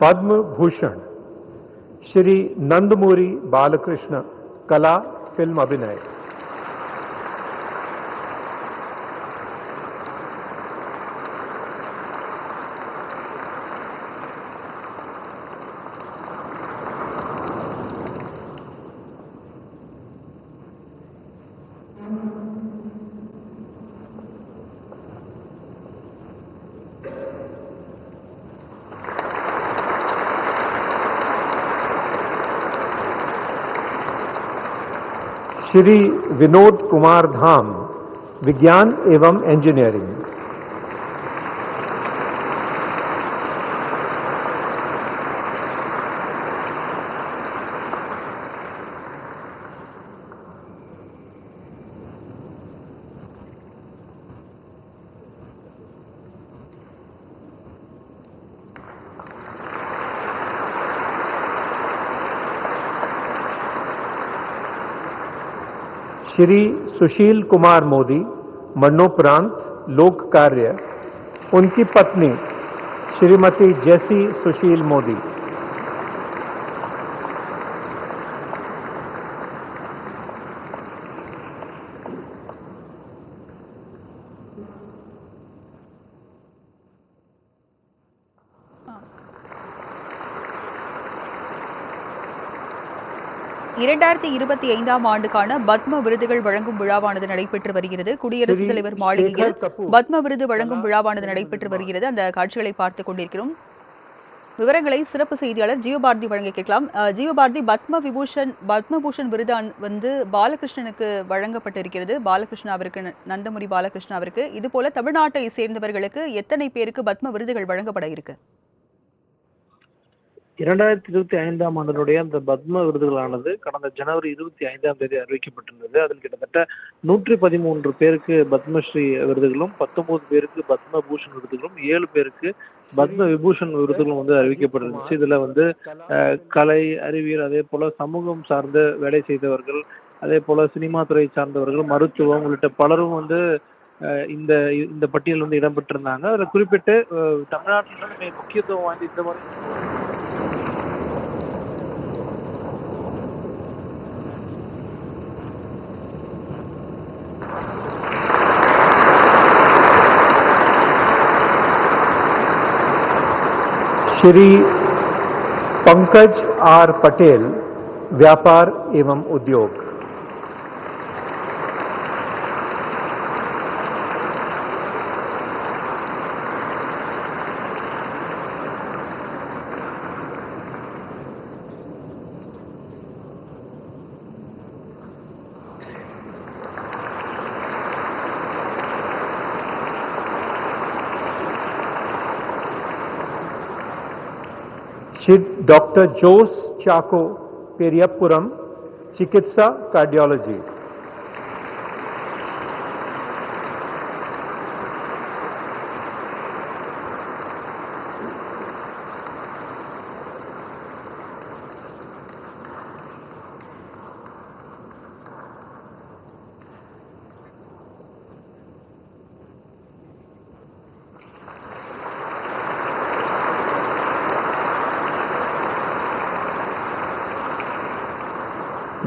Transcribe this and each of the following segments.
पद्म भूषण श्री नंदमूरी बालकृष्ण कला फ़िल्म अभिनय। श्री विनोद कुमार धाम विज्ञान एवं इंजीनियरिंग श्री सुशील कुमार मोदी मरणोपरांत लोक कार्य उनकी पत्नी श्रीमती जैसी सुशील मोदी। இரண்டாயிரத்தி இருபத்தி ஐந்தாம் ஆண்டுக்கான பத்ம விருதுகள் வழங்கும் விழாவானது நடைபெற்று வருகிறது. குடியரசுத் தலைவர் மாளிகையில். பத்ம விருது வழங்கும் விழாவானது நடைபெற்று வருகிறது. அந்த காட்சிகளை பார்த்துக் கொண்டிருக்கிறோம். விவரங்களை சிறப்பு செய்தியாளர் ஜீவபாரதி வழங்க கேட்கலாம். ஜீவபாரதி பத்ம விபூஷன் பத்மபூஷன் விருது வந்து பாலகிருஷ்ணனுக்கு வழங்கப்பட்டிருக்கிறது. பாலகிருஷ்ணா அவருக்கு நந்தமுரி பாலகிருஷ்ணா அவருக்கு. இது போல தமிழ்நாட்டை சேர்ந்தவர்களுக்கு எத்தனை பேருக்கு பத்ம விருதுகள் வழங்கப்பட இருக்கு? இரண்டாயிரத்தி இருபத்தி ஐந்தாம் ஆண்டினுடைய அந்த பத்ம விருதுகளானது கடந்த ஜனவரி இருபத்தி ஐந்தாம் தேதி அறிவிக்கப்பட்டிருந்தது. அதில் கிட்டத்தட்ட நூற்றி பதிமூன்று பேருக்கு பத்மஸ்ரீ விருதுகளும் பத்தொன்பது பேருக்கு பத்ம பூஷன் விருதுகளும் ஏழு பேருக்கு பத்ம விபூஷன் விருதுகளும் வந்து அறிவிக்கப்பட்டிருந்துச்சு. இதுல வந்து கலை அறிவியல் அதே போல சமூகம் சார்ந்த வேலை செய்தவர்கள் அதே போல சினிமா துறை சார்ந்தவர்கள் மருத்துவம் உள்ளிட்ட பலரும் வந்து இந்த இந்த பட்டியல் வந்து இடம்பெற்றிருந்தாங்க அதில் குறிப்பிட்டு தமிழ்நாட்டில் மிக முக்கியத்துவம் வாய்ந்த இந்த மாதிரி श्री पंकज आर पटेल व्यापार एवं उद्योग। श्री डॉक्टर जोस चाको पेरियपुरम चिकित्सा cardiology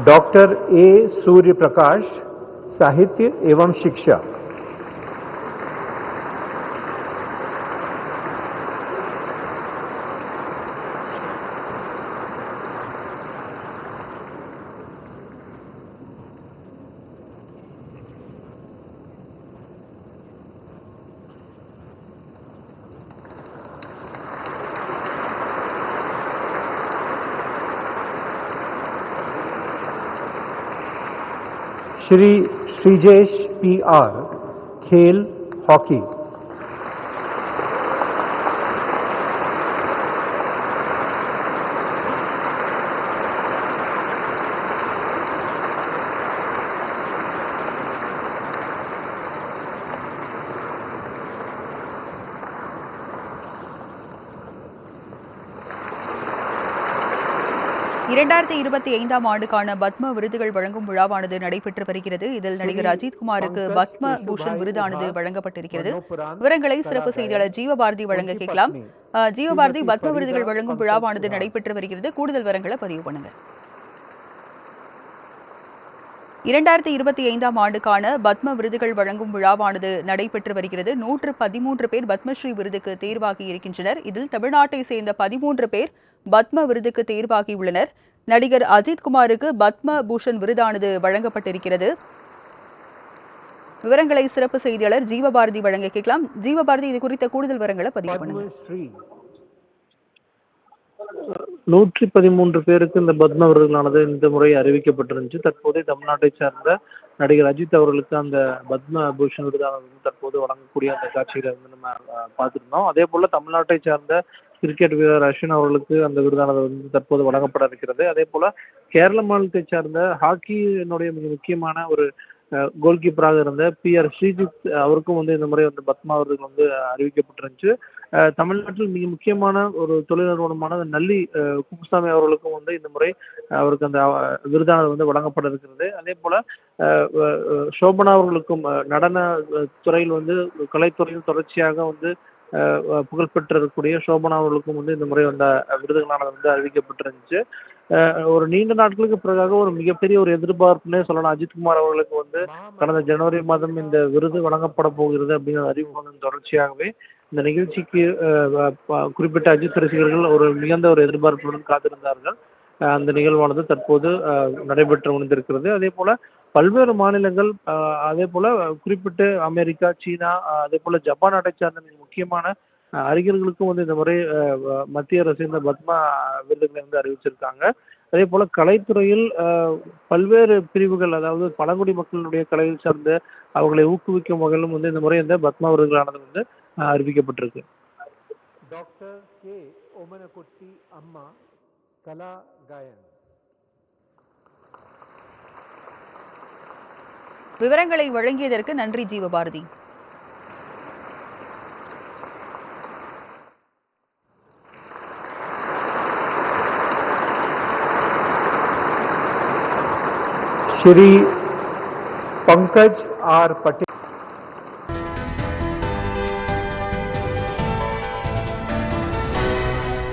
doctor A Surya Prakash साहित्य एवं शिक्षा। श्री श्रीजेश पी आर खेल हॉकी। இரண்டாயிரத்தி இருபத்தி ஐந்தாம் ஆண்டுக்கான பத்ம விருதுகள் வழங்கும் விழாவானது நடைபெற்று வருகிறது. இதில் நடிகர் அஜித் குமாருக்கு பத்ம பூஷன் விருதானது வழங்கப்பட்டிருக்கிறது. விவரங்களை சிறப்பு செய்தியாளர் ஜீவபாரதி வழங்க கேட்கலாம். ஜீவபாரதி பத்ம விருதுகள் வழங்கும் விழாவானது நடைபெற்று வருகிறது. கூடுதல் விவரங்களை பதிவு பண்ணுங்க. இரண்டாயிரத்தி இருபத்தி ஐந்தாம் ஆண்டுக்கான பத்ம விருதுகள் வழங்கும் விழாவானது நடைபெற்று வருகிறது. நூற்று பதிமூன்று பேர் பத்மஸ்ரீ விருதுக்கு தேர்வாகி இருக்கின்றனர். இதில் தமிழ்நாட்டை சேர்ந்த பதிமூன்று பேர் பத்ம விருதுக்கு தேர்வாகியுள்ளனர். நடிகர் அஜித் குமாருக்கு பத்ம பூஷன் விருதானது வழங்கப்பட்டிருக்கிறது. விவரங்களை சிறப்பு செய்தியாளர் ஜீவபாரதி வழங்க கேட்கலாம். ஜீவபாரதி இது குறித்த கூடுதல் விவரங்களை பதிவு பண்ணுங்க. நூற்றி பதிமூன்று பேருக்கு இந்த பத்ம விருதுகளானது இந்த முறை அறிவிக்கப்பட்டிருந்துச்சு. தற்போது தமிழ்நாட்டை சார்ந்த நடிகர் அஜித் அவர்களுக்கு அந்த பத்ம பூஷன் விருதானது வந்து தற்போது வழங்கக்கூடிய அந்த காட்சிகளை வந்து நம்ம பார்த்துருந்தோம். அதே போல் தமிழ்நாட்டை சார்ந்த கிரிக்கெட் வீரர் அஸ்வின் அவர்களுக்கு அந்த விருதானது வந்து தற்போது வழங்கப்பட இருக்கிறது. அதே போல் கேரள மாநிலத்தை சார்ந்த ஹாக்கியினுடைய மிக முக்கியமான ஒரு கோல் கீப்பராக இருந்த பி ஆர் ஸ்ரீஜித் அவருக்கும் வந்து இந்த முறை வந்து பத்மா விருதுகள் வந்து அறிவிக்கப்பட்டிருந்துச்சு. தமிழ்நாட்டில் மிக முக்கியமான ஒரு தொழில் நிறுவனமான நல்லி குப்புசாமி அவர்களுக்கும் வந்து இந்த முறை அவருக்கு அந்த விருதானது வந்து வழங்கப்பட இருக்கிறது அதே போல அஹ், சோபனா அவர்களுக்கும் நடன துறையில் வந்து கலைத்துறையில் தொடர்ச்சியாக வந்து புகழ்பெற்றிருக்கக்கூடிய இருக்கக்கூடிய சோபனா அவர்களுக்கும் வந்து இந்த முறை வந்த விருதுகளானது வந்து அறிவிக்கப்பட்டிருந்துச்சு. ஒரு நீண்ட நாட்களுக்கு பிறகாக ஒரு மிகப்பெரிய ஒரு எதிர்பார்ப்புனே சொல்லலாம். அஜித்குமார் அவர்களுக்கு வந்து கடந்த ஜனவரி மாதம் இந்த விருது வழங்கப்பட போகிறது அப்படிங்கிற அறிமுகம் தொடர்ச்சியாகவே இந்த நிகழ்ச்சிக்கு குறிப்பிட்ட அஜித் ரசிகர்கள் ஒரு மிகுந்த ஒரு எதிர்பார்ப்புடன் காத்திருந்தார்கள். அந்த நிகழ்வானது தற்போது அஹ், நடைபெற்று முடிந்திருக்கிறது. அதே போல பல்வேறு மாநிலங்கள் அதே போல குறிப்பிட்டு அமெரிக்கா சீனா அதே போல ஜப்பான் நாட்டை சார்ந்த முக்கியமான அறிஞர்களுக்கும் வந்து இந்த முறை மத்திய அரசு இந்த பத்மா விருதுகளை வந்து அறிவிச்சிருக்காங்க அதே போல கலைத்துறையில் பல்வேறு பிரிவுகள் அதாவது பழங்குடி மக்களினுடைய கலையில் சார்ந்த அவர்களை ஊக்குவிக்கும் வகையிலும் வந்து இந்த முறை இந்த பத்மா விருதுகளானது வந்து அறிவிக்கப்பட்டிருக்கு Dr. K. Omanakutti Amma, Kala Gayan. விவரங்களை வழங்கியதற்கு நன்றி ஜீவபாரதி श्री पंकज आर पटेल।